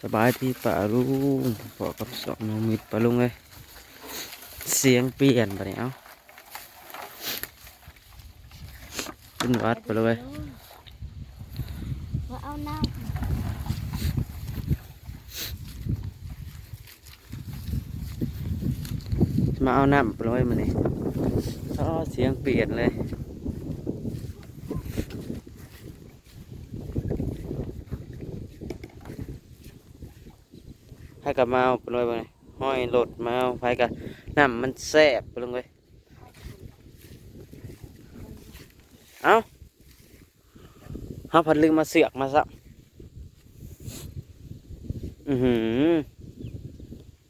สบายที่ป่าลุงพอกับสองน้องมิดป่าลุงเลยเสียงเปลี่ยนไปเนี่ยเอาขึ้นวัดไปเลยว่าเอาน้มาเอาน้ำไปเลยมันนี่อ๋อเสียงเปลี่ยนเลย ให้กับมาเอาไปเลยมันห้อยรถมาเอาไปกับน้ำมันแซ่บไปลงเลยเอาเอาพัดลืมมาเสือกมาซะอือหือ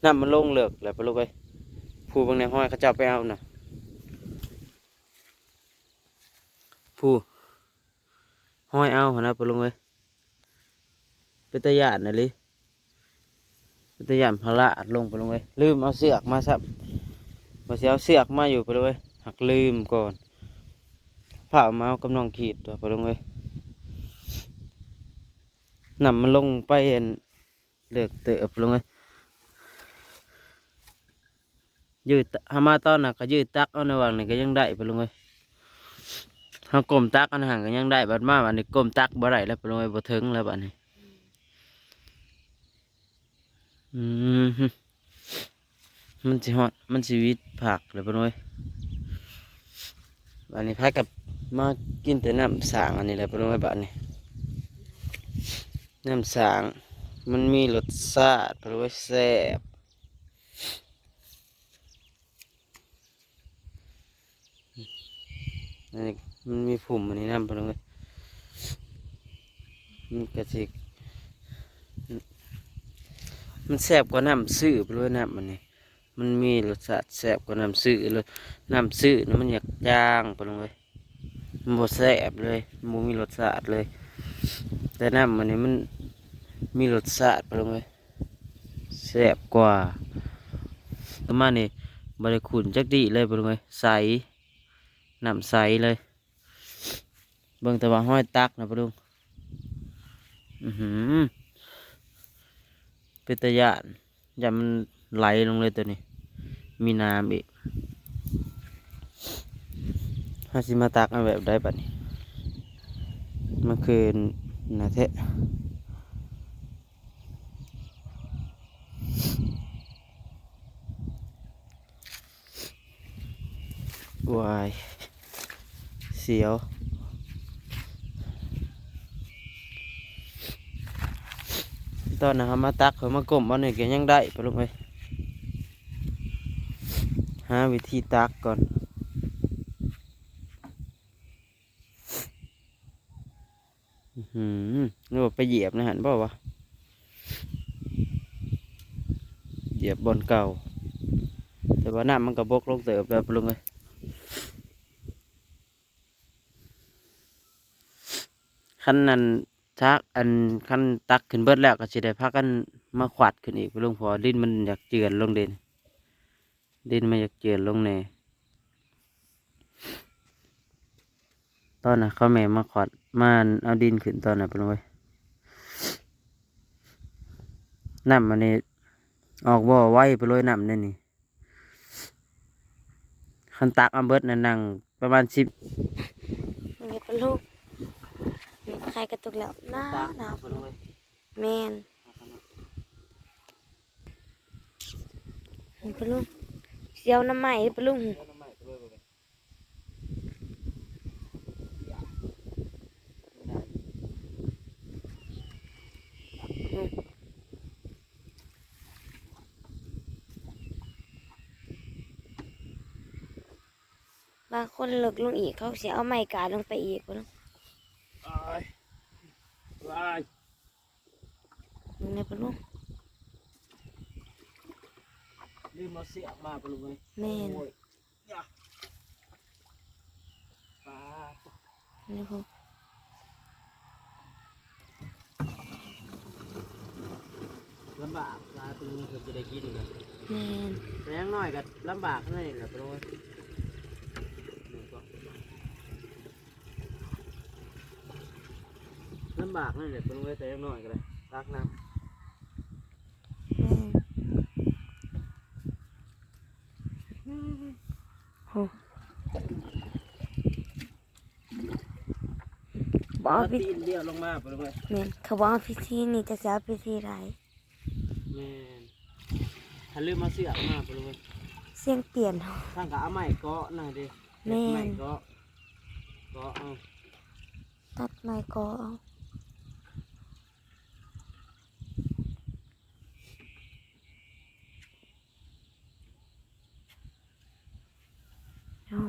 น้ำมันลงเลิกแล้วไปลงเลยผู้บางในห้อยเขาจ้าไปเอาน่ะผู้ห้อยเอาหนนะไปลงเลยเป็นตะยานน่ะลิ ตะยานพละอัดลงไปลงเลยลืมเอาเสือกมาซับมาเสียเอาเสือกมาอยู่ไปเลยหักลืมก่อนผ่ามาเอากำนองขีดตัวไปลงเลยนำมันลงไปเห็นเลือกเตอะไปลงเลยยืดตหามาตอนน่ะก็ยืดตักเอาในวังนี่ก็ยังได้ไปลงเลยฮากลมตักอันห่างก็ยังได้บัดมาบัดนี้กลมตักบ่ได้แล้วไปลงเลยบ่ถึงแล้วบัดนี้ อืมมันสิฮอดมันสิวิตผักเลยปลงเลยบัดนี้พากับมากินแต่น้ำสางอันนี้แหละปลงเลยบัดนี้น้ำสางมันมีรสชาติปลงเลยแซ่บมันมีผุ่มอันนี้น้ำไปเลยมันกระสิก มันแซ่บกว่าน้ำซื้อไปเลยน้ำมันนี่มันมีรสชาติแซ่บกว่าน้ำซื้อเลยน้ำซื้อนะมันอยากย่างไปเลยมันบ่แซ่บเลยมันมีรสชาติเลย แต่น้ำมันนี่มันมีรสชาติไปเลยแซ่บกว่าประมาณนี้บริขุนจักดีเลยไปเลยใสน้ำใสเลยเบิ่งแต่ว่าห้อยตักนะปะลุงอือหือ เป็นตะยานอย่ามันไหลลงเลยตัวนี้ มีน้ำอีกถ้าสิมาตักแบบได้ปะนี่เมื่อคืนนะเทะวายเสียว ตอนนะครับมาตักเขามากลมเอาหนึ่งก็ยังได้ไปลุงไปหาวิธีตักก่อนอื้อหืมนึกว่าไปเหยียบนะหันบ่าวะเหยียบบนเก่า แต่ว่าน้ำมันก็บกลงเติบแล้วไปลงเลยขั้นนั้น ชักอันขั้นตักขึ้นเบิดแล้วก็สิได้พักกันมาขวัดขึ้นอีกไปลงพอดินมันอยากเจือนลงเด่นดินมันอยากเจือนลงแน่ตอนน่ะเขาแม่มาขวัดมาเอาดินขึ้นตอนน่ะไปลงไว้น้ำมันนี่ออกบ่อไว้ไปเลยน้ำนี่นี่คันตักเอาเบิดนั่นนั่งประมาณสิบำมีปลาลูก ครกระตุกแล้วหน้าหนาวแมนมีปลาลูกเสียวน้ำใหม่ปลาลูกบางคนเลิกลงอีกเขาเสียเอาไม้กาดลงไปอีกปลาลูกวายวายมึง ในปลาลูกลืมมาเสียมาปลุงเลยแม่นโอ้ยอย่าปลานี่พวกลำบากปลาปลุงเกือบจะได้กินเลยแม่นแต่อยังน้อยก็ลำบากนั่นเองแหละปลุงเลยล ลำบากนั่นแหละเป็นไว้แต่ยังน้อยก็เลยตักน้แม่นโหำบเอาแล้วพิตีนเดียวลงมาเป็นไว้แม่นเขาบอกเอาพิธีนี่จะจะเอาพิธีไรแม่นถ้าลืมมาเสือกมาเป็นไว้เสียงเปลี่ยนข้างกับเอาไม้เกาะหน่อยดิแม่น ไม้เกาะเกาะเอาตัดไม้ก็เอาเอา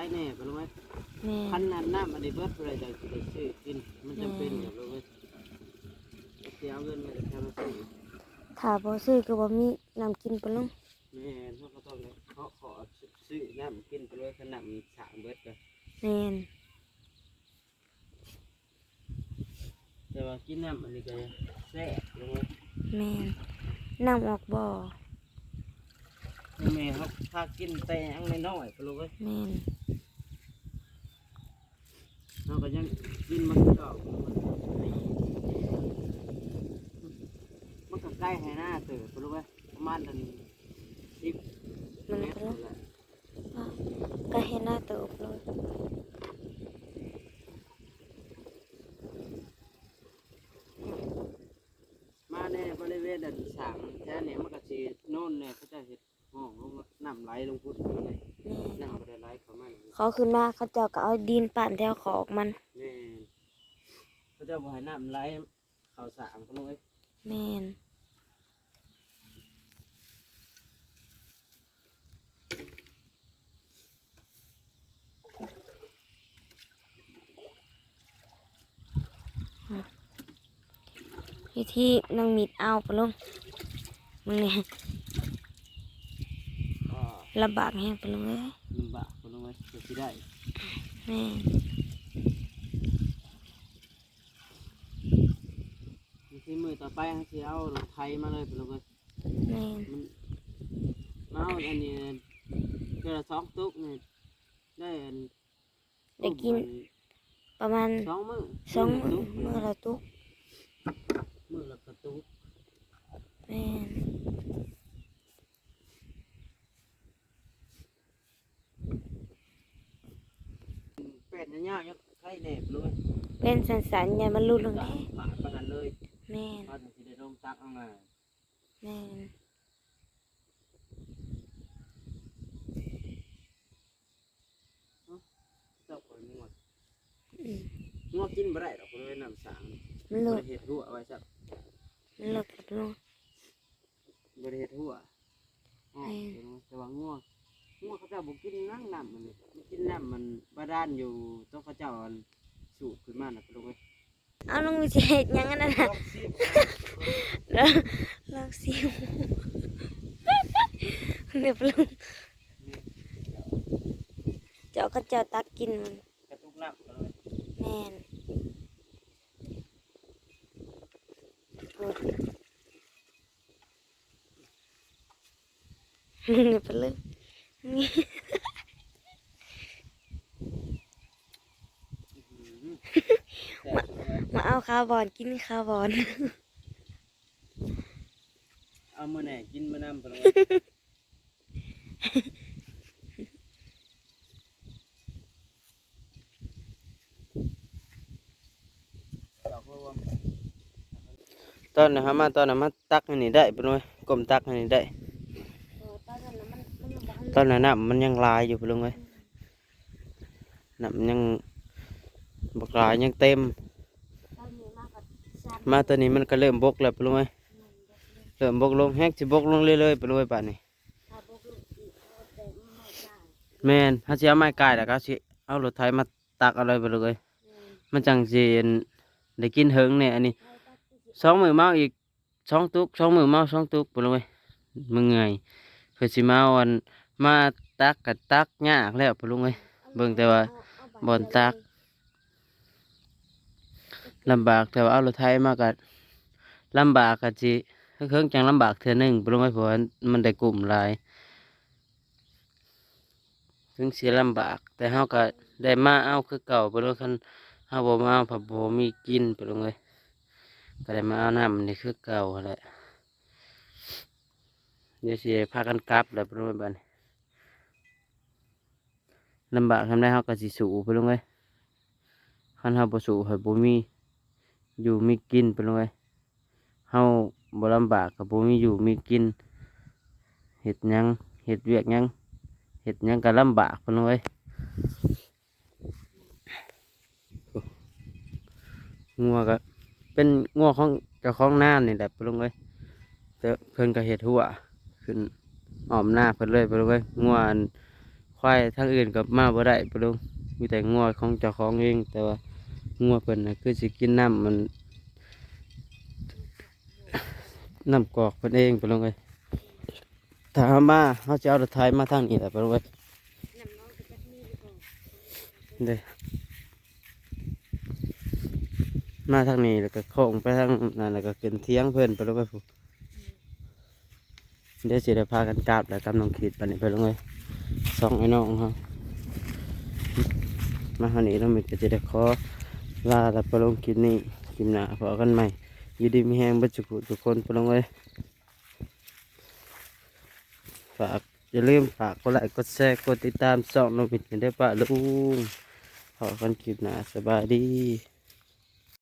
ามีน้ำอันนี้กินเขาก็ใช้แน่เป็นไว้แม่คันนนั้นน้ำอันนี้เบิดอะไรจะได้ซื้อกิน มันจำเป็นอย่างเลยเว้ยเสียเอาเงินมาจากแค่มาซื้อถ้าบ่ซื้อก็บ่มีน้ำกินไปลงแม่นเขาก็ต้องเลยเขาขอซื้อน้ำกินไปเลยขนาดมีสามเบิดก็แม่นแต่ว่ากินน้ำอันนี้ก็แซ่บลงเลยแม่นน้ำออกบ่อ แม่เขาพากินแต่ยังน้อยๆไปเลยเว้ยแม่นเขาก็ยังกินมันก็มันก็ใกล้ให้หน้าเติบไปเลยเว้ยประมาณนั้นสิบมันเมตก็รลงแหละก็เห็นหน้าเติบเลย มาในบริเวณดันสามแค่นี้มันก็สีโน่นเนี่ยเขาจะเห็ดห้องลงน้ำไหลลงพุทธเลย แม่น น้ำบ่ได้ไหล เข้ามานี่เขาขึ้นมาเขาเจ้าก็เอาดินปั่นแถวขอกมันแม่นเขาจะบ่ให้น้ำไหลเข้าสามเขาเลยแม่นวิธีนางมีดเอาไปลงมึงเนี่ยก็ลำบากแห้งไปลงเลยลำบาก เขาเลยจะสิได้แม่ทีมือต่อไปเขาสิเอารถไทยมาเลยไปเลยแม่นมันมาเอาอันนี้เกิดสองตุ๊กนี่ได้อันได้กินประมาณสองมือสองมื้มื้อละตุ๊กมือละตุกมือละกระตุกแม่น เป็ดเนี่ยยากยังไข่แหนบเลยเป็นสันสันๆอย่ามันรุดลงสาแท้มบาทประกันเลยแม่นมาถึงสิได้ลงตักเอามาแม่นเจ้าคนงวดอืมงวดกินบ่ได้ดอกเลยน้ำสางมันบเลิกริเฮ็ดหัวเอาไว้ซักมันเลิกกับลงบริเฮ็ดหัวอ๋อแม่เห็นไหมแต่ว่างวด งวเขาเจ้าบ่กินนั่งน้ำมันนี่มันกินน้ำมันบาดาลอยู่ต้องเขาเจ้าอันสูบขึ้นมาน่ะไปลงไปเอาลงวิจัยยังอันนั้นน่ะต้องซีบแล้วลองซิวเรียบลงเจ้าก็เจ้าตักกินมันกระตุกน้ำไปเลยแม่นเรียบลย นี่อื้อหือแซ่บเลยมาเอาข้าวบอนกินข้าวบอน เอามื้อไหนกินมื้อน้ำไปเลยตอนนะครับมาตอนนั้นมาตักอันนี้ได้เป็นไงกลมตักอันนี้ได้ต อนนั้นน้ำมันยังลายอยู่ไปลงเลยน้ำมันยังบกลายยังเต็ม มาตอนนี้มันก็เริ่มบกแล้วไปลงเลยเริ่มบกลงแฮกจะบกลงเรื่อยๆไปเลยป่านนี้แมนถ้าจะเอาไม้กายแล้วก็สิเอารถไถมาตักอะไรไปเลย มันจังเสิได้กินเฮิงเนี่ยอันนี้สองมือเมาอีกสองตุกสองมือเมาสองตุกไปเลยมึงไงเพื่อสิมเอาอัน มาตักกับตักยากแล้วปะลุงเอ้ยเบิ่งแต่ว่าบ่อนตักลำบากแต่ว่าเอารถไทยมากัลำบากกัจิเครื่องจังลำบากเทื่อหนึงปะลุงเอ้ยเพราะว่ามันได้กลุ่มหลายถึงเสียลำบาก แต่เฮาก็ได้มาเอาคือเก่าปะลุงคันเฮาบ่มาเอาผับบ่มีกินปะลุงเอ้ยก็ได้มาเอาน้ำนี่คือเก่าแหละเดี๋ยวสิพากันกลับแล้วไปลงไปบ้าน ลำบากทำได้เฮาก็สิสูไปลงไปคันเฮาบ่สู้ให้บ่มีอยู่มีกินไปลงไปเฮาบ่ลำบากก็บ่มีอยู่มีกินเฮ็ดหยังเฮ็ดเวียกหยังเฮ็ดหยังก็ลำบากไปลงไปงัวก็เป็นงัวของเจ้าของหน้านี่แหละไปลงไปแต่เพิ่นก็เฮ็ดหัวขึ้นอ้อมหน้าเพิ่นเลยไปลยเว้ยงัว ควายทั้งอื่นกับมาบ่ได้ไปลงมีแต่งัวของเจ้าของเอง แต่ว่างัวเพิ่นนะคือสิกินน้ำมันน้ำกอกเพิ่นเองไปลงเลยถ้าเอามาเขาจะเอารถไถมาทางนี้แหละไปลงเลยเด้มาทางนี้แล้วก็โค้งไปทางนั้นแล้วก็ขึ้นเทียงเพิ่นไปลงไปพูเดี๋ยวสิได้พากันกราบแล้วกำลังขีดไปนี่ไปลงเลย สองไอ้น้องเขามาทางนี้แล้วมันก็จะได้ขอลาแล้วไปลงคลิปนี้คลิปหน้าพอกันใหม่อยินดีมีแหงบัจจุกุทุกคนไปลงเลยฝากอย่าลืมฝากกดไลค์กดแชร์กดติดตามส่องน้องบิดกันได้ปะลุงพอกันคลิปหน้าสบายดี